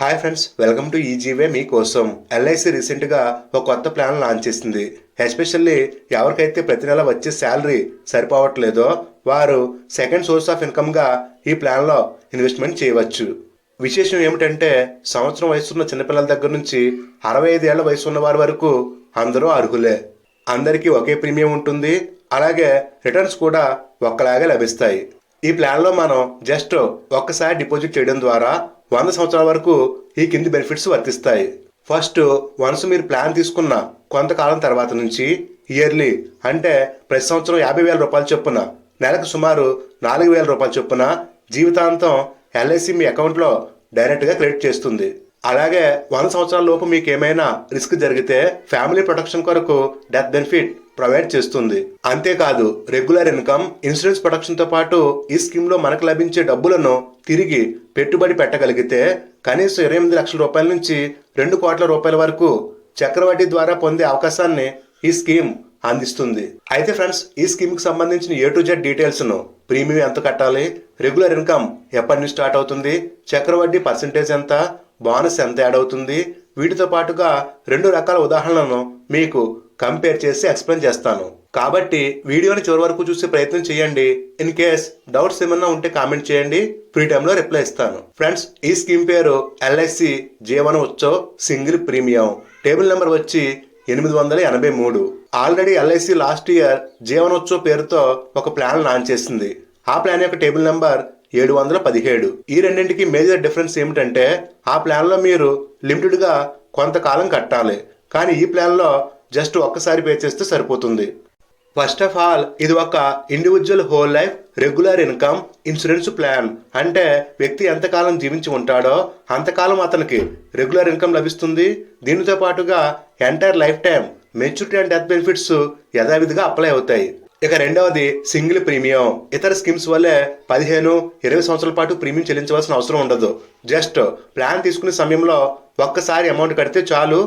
Hi friends welcome to easy way మీకోసం LIC రీసెంట్గా ఒక కొత్త ప్లాన్ లాంచ్ చేసింది. ఎస్పెషల్లీ ఎవరికైతే ప్రతి నెల వచ్చే శాలరీ సరిపోవట్లేదో వారు సెకండ్ సోర్స్ ఆఫ్ ఇన్కమ్గా ఈ ప్లాన్లో ఇన్వెస్ట్మెంట్ చేయవచ్చు. విశేషం ఏమిటంటే సంవత్సరం వయసున్న చిన్నపిల్లల దగ్గర నుంచి అరవై ఐదు ఏళ్ళ వయసు ఉన్న వారి వరకు అందరూ అర్హులే. అందరికీ ఒకే ప్రీమియం ఉంటుంది. అలాగే రిటర్న్స్ కూడా ఒక్కలాగే లభిస్తాయి. ఈ ప్లాన్లో మనం జస్ట్ ఒక్కసారి డిపాజిట్ చేయడం ద్వారా వంద సంవత్సరాల వరకు ఈ కింది బెనిఫిట్స్ వర్తిస్తాయి. ఫస్ట్ వన్స్ మీరు ప్లాన్ తీసుకున్న కొంతకాలం తర్వాత నుంచి ఇయర్లీ అంటే ప్రతి సంవత్సరం యాభై వేల రూపాయల చొప్పున నెలకు సుమారు నాలుగు వేల రూపాయల చొప్పున జీవితాంతం ఎల్ఐసి మీ అకౌంట్లో డైరెక్ట్గా క్రెడిట్ చేస్తుంది. అలాగే వంద సంవత్సరాల లోపు మీకు ఏమైనా రిస్క్ జరిగితే ఫ్యామిలీ ప్రొటెక్షన్ కొరకు డెత్ బెనిఫిట్ ప్రొవైడ్ చేస్తుంది. అంతేకాదు రెగ్యులర్ ఇన్కమ్ ఇన్సూరెన్స్ ప్రొడక్షన్తో పాటు ఈ స్కీమ్లో మనకు లభించే డబ్బులను తిరిగి పెట్టుబడి పెట్టగలిగితే కనీసం ఇరవై ఎనిమిది లక్షల రూపాయల నుంచి రెండు కోట్ల రూపాయల వరకు చక్రవడ్డీ ద్వారా పొందే అవకాశాన్ని ఈ స్కీమ్ అందిస్తుంది. అయితే ఫ్రెండ్స్ ఈ స్కీమ్కి సంబంధించిన ఏ టు జెడ్ డీటెయిల్స్ను ప్రీమియం ఎంత కట్టాలి? రెగ్యులర్ ఇన్కమ్ ఎప్పటి నుంచి స్టార్ట్ అవుతుంది? చక్రవడ్డీ పర్సంటేజ్ ఎంత? బోనస్ ఎంత యాడ్ అవుతుంది? వీటితో పాటుగా రెండు రకాల ఉదాహరణలను మీకు కంపేర్ చేసి ఎక్స్ప్లెయిన్ చేస్తాను. కాబట్టి వీడియోని చివరి వరకు చూసే ప్రయత్నం చేయండి. ఇన్ కేస్ డౌట్స్ ఏమన్నా ఉంటే కామెంట్ చేయండి. ఫ్రీ టైంలో రిప్లై ఇస్తాను. ఫ్రెండ్స్ ఈ స్కీమ్ పేరు LIC Jeevan Utsav single premium table number వచ్చి ఎనిమిది వందల ఎనభై మూడు. Already LIC last year Jeevanutsav పేరుతో ఒక ప్లాన్ లాంచ్ చేసింది. ఆ ప్లాన్ యొక్క టేబుల్ నెంబర్ ఏడు వందల పదిహేడు. ఈ రెండింటికి మేజర్ డిఫరెన్స్ ఏమిటంటే ఆ ప్లాన్లో మీరు లిమిటెడ్గా కొంతకాలం కట్టాలి. కానీ ఈ ప్లాన్లో జస్ట్ ఒక్కసారి పే చేస్తే సరిపోతుంది. ఫస్ట్ ఆఫ్ ఆల్ ఇది ఒక individual whole life regular income insurance plan అంటే వ్యక్తి ఎంతకాలం జీవించి ఉంటాడో అంతకాలం అతనికి రెగ్యులర్ ఇన్కమ్ లభిస్తుంది. దీనితో పాటుగా entire life time maturity and death benefits యథావిధిగా అప్లై అవుతాయి. ఇక రెండవది సింగిల్ ప్రీమియం ఇతర స్కీమ్స్ వల్లే పదిహేను ఇరవై సంవత్సరాల పాటు ప్రీమియం చెల్లించవలసిన అవసరం ఉండదు. జస్ట్ ప్లాన్ తీసుకునే సమయంలో ఒక్కసారి అమౌంట్ కడితే చాలు.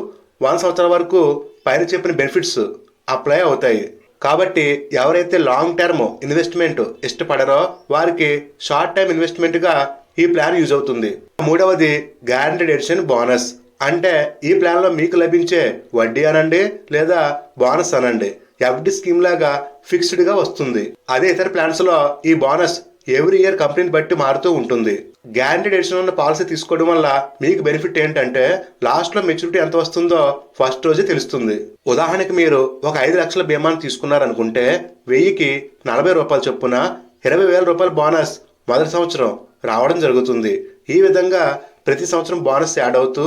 వంద సంవత్సరాల వరకు పైన చెప్పిన బెనిఫిట్స్ అప్లై అవుతాయి. కాబట్టి ఎవరైతే లాంగ్ టర్మ్ ఇన్వెస్ట్మెంట్ ఇష్టపడరో వారికి షార్ట్ టైమ్ ఇన్వెస్ట్మెంట్గా ఈ ప్లాన్ యూజ్ అవుతుంది. మూడవది గ్యారంటీడ్ ఎడిషన్ బోనస్ అంటే ఈ ప్లాన్లో మీకు లభించే వడ్డీ అనండి లేదా బోనస్ అనండి. ఎఫ్డి స్కీమ్ లాగా ఫిక్స్డ్గా వస్తుంది. అదే ఇతర ప్లాన్స్లో ఈ బోనస్ ఎవ్రీ ఇయర్ కంపెనీని బట్టి మారుతూ ఉంటుంది. గ్యారంటీడ్ ఎడిషన్ ఉన్న పాలసీ తీసుకోవడం వల్ల మీకు బెనిఫిట్ ఏంటంటే లాస్ట్లో మెచ్యూరిటీ ఎంత వస్తుందో ఫస్ట్ రోజే తెలుస్తుంది. ఉదాహరణకి మీరు ఒక ఐదు లక్షల బీమాను తీసుకున్నారనుకుంటే వెయ్యికి నలభై రూపాయలు చొప్పున ఇరవై వేల రూపాయల బోనస్ మొదటి సంవత్సరం రావడం జరుగుతుంది. ఈ విధంగా ప్రతి సంవత్సరం బోనస్ యాడ్ అవుతూ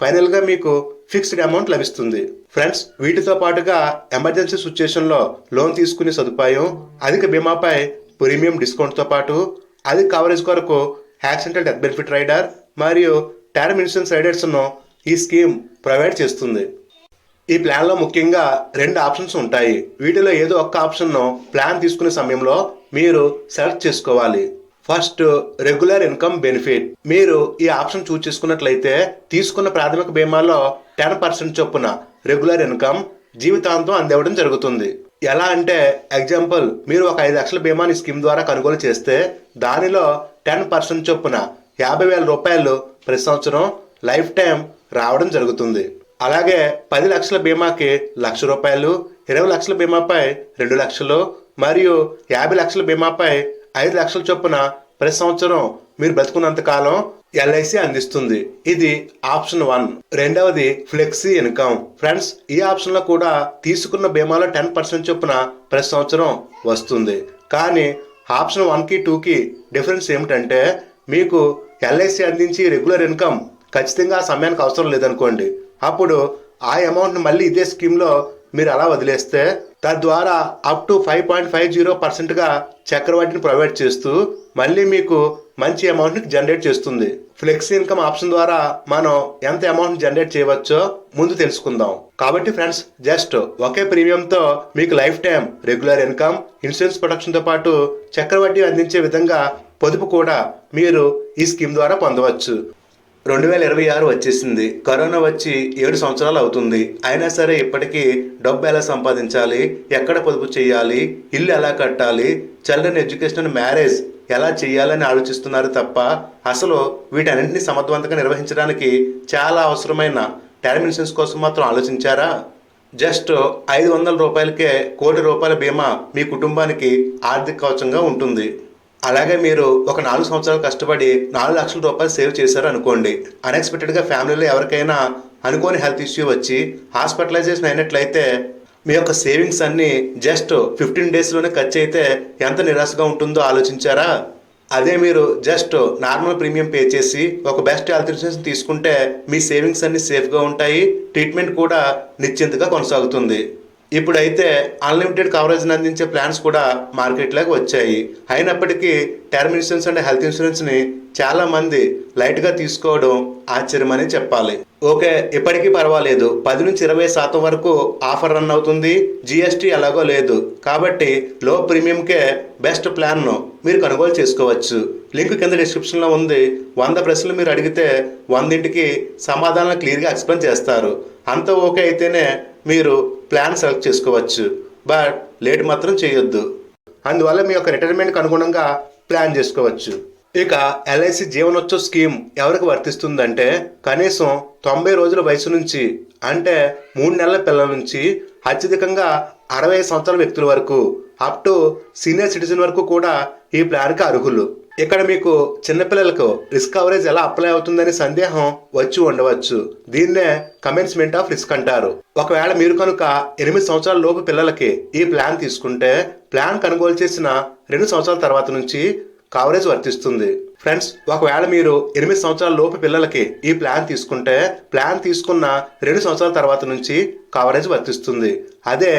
ఫైనల్గా మీకు ఫిక్స్డ్ అమౌంట్ లభిస్తుంది. ఫ్రెండ్స్ వీటితో పాటుగా ఎమర్జెన్సీ సిచ్యుయేషన్లో లోన్ తీసుకునే సదుపాయం అధిక బీమాపై ప్రీమియం డిస్కౌంట్తో పాటు అధిక కవరేజ్ కొరకు యాక్సిడెంటల్ డెత్ బెనిఫిట్ రైడర్ మరియు టర్మ్ ఇన్సూరెన్స్ రైడర్స్ను ఈ స్కీమ్ ప్రొవైడ్ చేస్తుంది. ఈ ప్లాన్లో ముఖ్యంగా రెండు ఆప్షన్స్ ఉంటాయి. వీటిలో ఏదో ఒక్క ఆప్షన్ను ప్లాన్ తీసుకునే సమయంలో మీరు సెలెక్ట్ చేసుకోవాలి. ఫస్ట్ రెగ్యులర్ ఇన్కమ్ బెనిఫిట్ మీరు ఈ ఆప్షన్ చూస్ చేసుకున్నట్లయితే తీసుకున్న ప్రాథమిక బీమాలో టెన్ పర్సెంట్ చొప్పున రెగ్యులర్ ఇన్కమ్ జీవితాంతం అందివ్వడం జరుగుతుంది. ఎలా అంటే ఎగ్జాంపుల్ మీరు ఒక ఐదు లక్షల బీమాని స్కీమ్ ద్వారా కొనుగోలు చేస్తే దానిలో టెన్ పర్సెంట్ చొప్పున యాభై వేల రూపాయలు ప్రతి సంవత్సరం లైఫ్ టైం రావడం జరుగుతుంది. అలాగే పది లక్షల బీమాకి లక్ష రూపాయలు ఇరవై లక్షల బీమాపై రెండు లక్షలు మరియు యాభై లక్షల బీమాపై ఐదు లక్షల చొప్పున ప్రతి సంవత్సరం మీరు బ్రతుకున్నంత కాలం ఎల్ఐసి అందిస్తుంది. ఇది ఆప్షన్ వన్. రెండవది ఫ్లెక్సీ ఇన్కమ్. ఫ్రెండ్స్ ఈ ఆప్షన్లో కూడా తీసుకున్న బీమాలో టెన్ పర్సెంట్ చొప్పున ప్రతి సంవత్సరం వస్తుంది. కానీ ఆప్షన్ వన్కి టూకి డిఫరెన్స్ ఏమిటంటే మీకు ఎల్ఐసి అందించి రెగ్యులర్ ఇన్కమ్ ఖచ్చితంగా ఆ సమయానికి అవసరం లేదనుకోండి. అప్పుడు ఆ అమౌంట్ని మళ్ళీ ఇదే స్కీమ్లో మీరు అలా వదిలేస్తే తద్వారా up to five point five zero పర్సెంట్గా చక్రవడ్డీని ప్రొవైడ్ చేస్తూ మళ్ళీ మీకు మంచి అమౌంట్ని జనరేట్ చేస్తుంది. ఫ్లెక్సీ ఇన్కమ్ ఆప్షన్ ద్వారా మనం ఎంత అమౌంట్ జనరేట్ చేయవచ్చో ముందు తెలుసుకుందాం. కాబట్టి ఫ్రెండ్స్ జస్ట్ ఒకే ప్రీమియంతో మీకు life time regular income insurance ప్రొటెక్షన్తో పాటు చక్రవడ్డీ అందించే విధంగా పొదుపు కూడా మీరు ఈ స్కీమ్ ద్వారా పొందవచ్చు. రెండు వేల ఇరవై ఆరు వచ్చేసింది. కరోనా వచ్చి ఏడు సంవత్సరాలు అవుతుంది. అయినా సరే ఇప్పటికీ డబ్బు ఎలా సంపాదించాలి? ఎక్కడ పొదుపు చేయాలి? ఇల్లు ఎలా కట్టాలి? చిల్డ్రన్ ఎడ్యుకేషన్ అండ్ మ్యారేజ్ ఎలా చేయాలని ఆలోచిస్తున్నారు తప్ప అసలు వీటన్నింటినీ సమర్థవంతంగా నిర్వహించడానికి చాలా అవసరమైన టర్మ్ కోసం మాత్రం ఆలోచించారా? జస్ట్ ఐదు వందల రూపాయలకే కోటి రూపాయల బీమా మీ కుటుంబానికి ఆర్థిక కవచంగా ఉంటుంది. అలాగే మీరు ఒక నాలుగు సంవత్సరాలు కష్టపడి నాలుగు లక్షల రూపాయలు సేవ్ చేశారు అనుకోండి. అన్ఎక్స్పెక్టెడ్గా ఫ్యామిలీలో ఎవరికైనా అనుకోని హెల్త్ ఇష్యూ వచ్చి హాస్పిటలైజేషన్ అయినట్లయితే మీ యొక్క సేవింగ్స్ అన్నీ జస్ట్ ఫిఫ్టీన్ డేస్లోనే ఖర్చు అయితే ఎంత నిరాశగా ఉంటుందో ఆలోచించారా? అదే మీరు జస్ట్ నార్మల్ ప్రీమియం పే చేసి ఒక బెస్ట్ హెల్త్ ఇన్సూరెన్స్ తీసుకుంటే మీ సేవింగ్స్ అన్ని సేఫ్గా ఉంటాయి ట్రీట్మెంట్ కూడా నిశ్చింతగా కొనసాగుతుంది. ఇప్పుడైతే అన్లిమిటెడ్ కవరేజ్ని అందించే ప్లాన్స్ కూడా మార్కెట్లోకి వచ్చాయి. అయినప్పటికీ టర్మ్ ఇన్సూరెన్స్ అండ్ హెల్త్ ఇన్సూరెన్స్ని చాలామంది లైట్గా తీసుకోవడం ఆశ్చర్యమని చెప్పాలి. ఓకే ఇప్పటికీ పర్వాలేదు. పది నుంచి ఇరవై శాతం వరకు ఆఫర్ రన్ అవుతుంది. జిఎస్టీ ఎలాగో లేదు. కాబట్టి లో ప్రీమియంకే బెస్ట్ ప్లాన్ను మీరు కొనుగోలు చేసుకోవచ్చు. లింక్ కింద డిస్క్రిప్షన్లో ఉంది. వంద ప్రశ్నలు మీరు అడిగితే వందింటికి సమాధానాలు క్లియర్గా ఎక్స్ప్లెయిన్ చేస్తారు. అంత ఓకే అయితేనే మీరు ప్లాన్ సెలెక్ట్ చేసుకోవచ్చు. బట్ లేట్ మాత్రం చేయొద్దు. అందువల్ల మీ యొక్క రిటైర్మెంట్కి అనుగుణంగా ప్లాన్ చేసుకోవచ్చు. ఇక ఎల్ఐసి జీవనోత్సవ స్కీమ్ ఎవరికి వర్తిస్తుందంటే కనీసం తొంభై రోజుల వయసు నుంచి అంటే మూడు నెలల పిల్లల నుంచి అత్యధికంగా అరవై సంవత్సరాల వ్యక్తుల వరకు అప్ టు సీనియర్ సిటిజన్ వరకు కూడా ఈ ప్లాన్కి అర్హులు. ఇక్కడ మీకు చిన్నపిల్లలకు రిస్క్ కవరేజ్ ఎలా అప్లై అవుతుందని సందేహం వచ్చి ఉండవచ్చు. దీన్నే కమెన్స్మెంట్ ఆఫ్ రిస్క్ అంటారు. ఒకవేళ మీరు కనుక ఎనిమిది సంవత్సరాల లోపు పిల్లలకి ఈ ప్లాన్ తీసుకుంటే ప్లాన్ కొనుగోలు చేసిన రెండు సంవత్సరాల తర్వాత నుంచి కవరేజ్ వర్తిస్తుంది. ఫ్రెండ్స్ ఒకవేళ మీరు ఎనిమిది సంవత్సరాల లోపు పిల్లలకి ఈ ప్లాన్ తీసుకుంటే ప్లాన్ తీసుకున్న రెండు సంవత్సరాల తర్వాత నుంచి కవరేజ్ వర్తిస్తుంది. అదే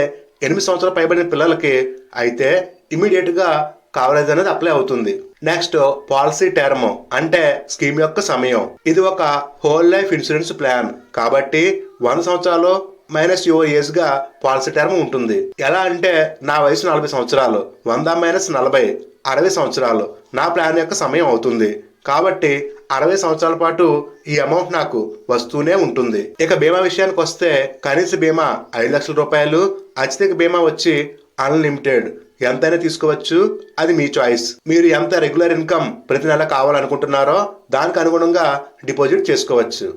ఎనిమిది సంవత్సరాలు పైబడిన పిల్లలకి అయితే ఇమీడియట్గా కవరేజ్ అనేది అప్లై అవుతుంది. నెక్స్ట్ పాలసీ టర్మ్ అంటే స్కీమ్ యొక్క సమయం. ఇది ఒక హోల్ లైఫ్ ఇన్సూరెన్స్ ప్లాన్ కాబట్టి వంద సంవత్సరాలు మైనస్ యువర్ ఏజ్గా పాలసీ టర్మ్ ఉంటుంది. ఎలా అంటే నా వయసు నలభై సంవత్సరాలు వంద మైనస్ నలభై అరవై సంవత్సరాలు నా ప్లాన్ యొక్క సమయం అవుతుంది. కాబట్టి అరవై సంవత్సరాల పాటు ఈ అమౌంట్ నాకు వస్తూనే ఉంటుంది. ఇక బీమా విషయానికి వస్తే కనీస బీమా ఐదు లక్షల రూపాయలు అత్యధిక బీమా వచ్చి అన్లిమిటెడ్ ఎంతైనా తీసుకోవచ్చు. అది మీ చాయిస్ మీరు ఎంత రెగ్యులర్ ఇన్కమ్ ప్రతి నెల కావాలనుకుంటున్నారో దానికి అనుగుణంగా డిపాజిట్ చేసుకోవచ్చు.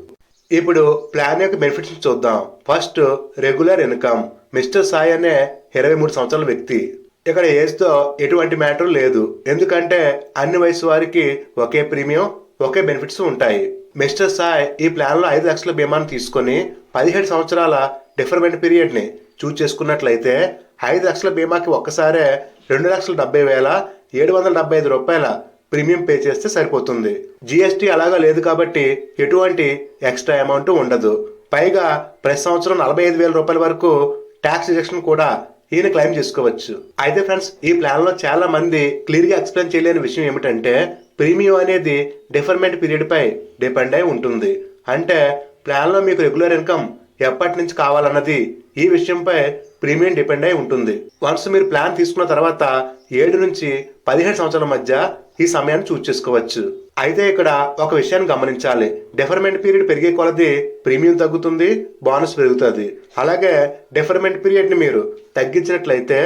ఇప్పుడు ప్లాన్ యొక్క బెనిఫిట్స్ చూద్దాం. First regular income mister Sai అనే ఇరవై మూడు సంవత్సరాల వ్యక్తి. ఇక్కడ ఏజ్తో ఎటువంటి మ్యాటర్ లేదు. ఎందుకంటే అన్ని వయసు వారికి ఒకే ప్రీమియం ఒకే బెనిఫిట్స్ ఉంటాయి. మిస్టర్ సాయ్ ఈ ప్లాన్లో ఐదు లక్షల బీమాను తీసుకొని పదిహేడు సంవత్సరాల డిఫర్మెంట్ పీరియడ్ని చూస్ చేసుకున్నట్లయితే ఐదు లక్షల బీమాకి ఒక్కసారే రెండు లక్షల డెబ్బై వేల ఏడు వందల డెబ్బై ఐదు రూపాయల ప్రీమియం పే చేస్తే సరిపోతుంది. జిఎస్టీ అలాగా లేదు కాబట్టి ఎటువంటి ఎక్స్ట్రా అమౌంట్ ఉండదు. పైగా ప్రతి సంవత్సరం నలభై ఐదు వేల రూపాయల వరకు ట్యాక్స్ రిజెక్షన్ కూడా ఈయన క్లెయిమ్ చేసుకోవచ్చు. అయితే ఫ్రెండ్స్ ఈ ప్లాన్లో చాలా మంది క్లియర్గా ఎక్స్ప్లెయిన్ చేయలేని విషయం ఏమిటంటే ప్రీమియం అనేది డిఫర్మెంట్ పీరియడ్ పై డిపెండ్ అయి ఉంటుంది. అంటే ప్లాన్లో మీకు రెగ్యులర్ ఇన్కమ్ ఎప్పటి నుంచి కావాలన్నది ఈ విషయంపై ప్రీమియం డిపెండ్ అయి ఉంటుంది. వన్స్ మీరు ప్లాన్ తీసుకున్న తర్వాత ఏడు నుంచి పదిహేడు సంవత్సరాల మధ్య ఈ సమయాన్ని చూస్ చేసుకోవచ్చు. అయితే ఇక్కడ ఒక విషయాన్ని గమనించాలి. డిఫర్మెంట్ పీరియడ్ పెరిగే కొలది ప్రీమియం తగ్గుతుంది బోనస్ పెరుగుతుంది. అలాగే డిఫర్మెంట్ పీరియడ్ని మీరు తగ్గించినట్లయితే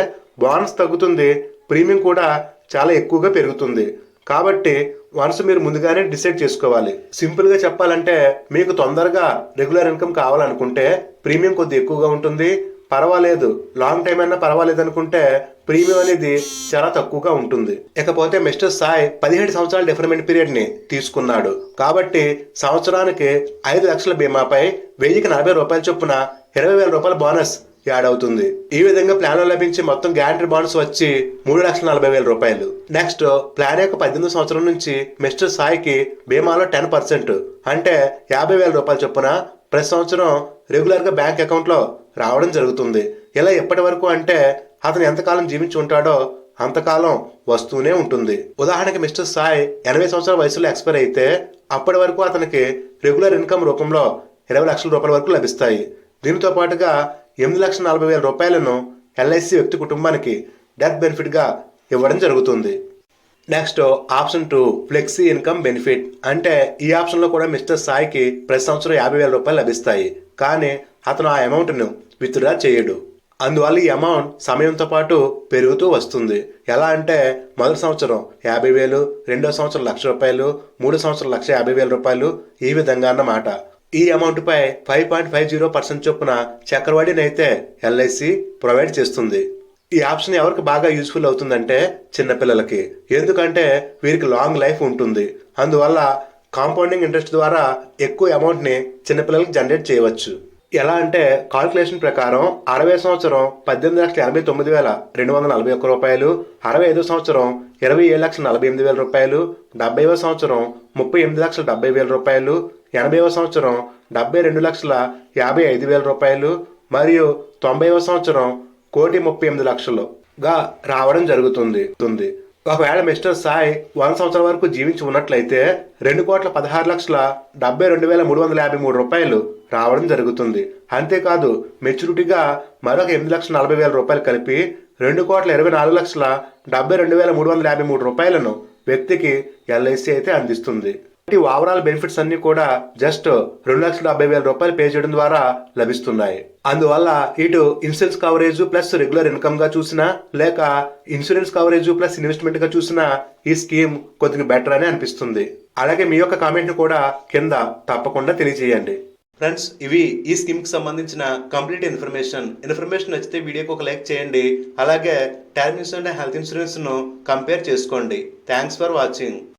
బోనస్ తగ్గుతుంది ప్రీమియం కూడా చాలా ఎక్కువగా పెరుగుతుంది. కాబట్టి వన్స్ మీరు ముందుగానే డిసైడ్ చేసుకోవాలి. సింపుల్గా చెప్పాలంటే మీకు తొందరగా రెగ్యులర్ ఇన్కమ్ కావాలనుకుంటే ప్రీమియం కొద్ది ఎక్కువగా ఉంటుంది. పర్వాలేదు లాంగ్ టైం అయినా పర్వాలేదు అనుకుంటే ప్రీమియం అనేది చాలా తక్కువగా ఉంటుంది. ఇకపోతే మిస్టర్ సాయ్ పదిహేడు సంవత్సరాల డిఫర్మెంట్ పీరియడ్ని తీసుకున్నాడు. కాబట్టి సంవత్సరానికి ఐదు లక్షల బీమాపై వెయ్యికి నలభై రూపాయల చొప్పున ఇరవై వేల రూపాయల బోనస్ యాడ్ అవుతుంది. ఈ విధంగా ప్లాన్లో లభించే మొత్తం గ్యారంటీ బాండ్స్ వచ్చి మూడు లక్షల నలభై వేల రూపాయలు. నెక్స్ట్ ప్లాన్ యొక్క పద్దెనిమిది సంవత్సరం నుంచి మిస్టర్ సాయికి బీమాలో టెన్ పర్సెంట్. అంటే యాభై వేల రూపాయలు చొప్పున ప్రతి సంవత్సరం రెగ్యులర్గా బ్యాంక్ అకౌంట్లో రావడం జరుగుతుంది. ఇలా ఎప్పటి వరకు అంటే అతను ఎంతకాలం జీవించి ఉంటాడో అంతకాలం వస్తూనే ఉంటుంది. ఉదాహరణకి మిస్టర్ సాయి ఎనభై సంవత్సరాల వయసులో ఎక్స్పైర్ అయితే అప్పటి వరకు అతనికి రెగ్యులర్ ఇన్కమ్ రూపంలో ఇరవై లక్షల రూపాయల వరకు లభిస్తాయి. దీనితో పాటుగా ఎనిమిది లక్షల నలభై వేల రూపాయలను ఎల్ఐసి వ్యక్తి కుటుంబానికి డెత్ బెనిఫిట్గా ఇవ్వడం జరుగుతుంది. Next option two flexi income benefit. అంటే ఈ ఆప్షన్లో కూడా మిస్టర్ సాయికి ప్రతి సంవత్సరం యాభై వేల రూపాయలు లభిస్తాయి. కానీ అతను ఆ అమౌంట్ను విత్డ్రా చేయడు. అందువల్ల ఈ అమౌంట్ సమయంతో పాటు పెరుగుతూ వస్తుంది. ఎలా అంటే మొదటి సంవత్సరం యాభై వేలు రెండో సంవత్సరం లక్ష రూపాయలు మూడో సంవత్సరం లక్ష యాభై వేల రూపాయలు ఈ విధంగా అన్నమాట. ఈ అమౌంట్పై five point five zero percent చొప్పున చక్రవడ్డీని అయితే ఎల్ఐసి ప్రొవైడ్ చేస్తుంది. ఈ ఆప్షన్ ఎవరికి బాగా యూస్ఫుల్ అవుతుందంటే చిన్నపిల్లలకి ఎందుకంటే వీరికి లాంగ్ లైఫ్ ఉంటుంది. అందువల్ల కాంపౌండింగ్ ఇంట్రెస్ట్ ద్వారా ఎక్కువ అమౌంట్ని చిన్నపిల్లలకి జనరేట్ చేయవచ్చు. ఎలా అంటే కాల్కులేషన్ ప్రకారం అరవై సంవత్సరం పద్దెనిమిది లక్షల ఎనభై తొమ్మిది వేల రెండు వందల నలభై ఒక్క రూపాయలు అరవై ఐదో సంవత్సరం ఇరవై ఏడు లక్షల నలభై ఎనిమిది వేల రూపాయలు డెబ్బైవ సంవత్సరం ముప్పై ఎనిమిది లక్షల డెబ్బై వేల రూపాయలు ఎనభైవ సంవత్సరం డెబ్బై రెండు లక్షల యాభై ఐదు వేల రూపాయలు మరియు తొంభైవ సంవత్సరం కోటి ముప్పై ఎనిమిది లక్షలుగా రావడం జరుగుతుంది. ఉంది. ఒకవేళ మిస్టర్ సాయి వంద సంవత్సరం వరకు జీవించి ఉన్నట్లయితే రెండు కోట్ల పదహారు లక్షల డెబ్బై రెండు వేల మూడు వందల యాభై మూడు రూపాయలు రావడం జరుగుతుంది. అంతేకాదు మెచ్యూరిటీగా మరొక ఎనిమిది లక్షల నలభై వేల రూపాయలు కలిపి రెండు కోట్ల ఇరవై నాలుగు లక్షల డెబ్బై రెండు వేల మూడు వందల యాభై మూడు రూపాయలను వ్యక్తికి ఎల్ఐసి అయితే అందిస్తుంది. ఓవరాల్ బెనిఫిట్స్ అన్ని కూడా జస్ట్ రెండు లక్షల డెబ్బై వేల రూపాయలు పే చేయడం ద్వారా లభిస్తున్నాయి. అందువల్ల ఇటు ఇన్సూరెన్స్ కవరేజ్ ప్లస్ రెగ్యులర్ ఇన్కమ్గా చూసినా లేక ఇన్సూరెన్స్ కవరేజ్ ప్లస్ ఇన్వెస్ట్మెంట్గా చూసినా ఈ స్కీమ్ కొద్దిగా బెటర్ అని అనిపిస్తుంది. అలాగే మీ యొక్క కామెంట్ను కూడా కింద తప్పకుండా తెలియజేయండి. ఫ్రెండ్స్ ఇవి ఈ స్కీమ్కి సంబంధించిన కంప్లీట్ ఇన్ఫర్మేషన్. ఇన్ఫర్మేషన్ నచ్చితే వీడియోకి ఒక లైక్ చేయండి. అలాగే టర్మ్ ఇన్సూరెన్స్ అండ్ హెల్త్ ఇన్సూరెన్స్ను కంపేర్ చేసుకోండి. Thanks for watching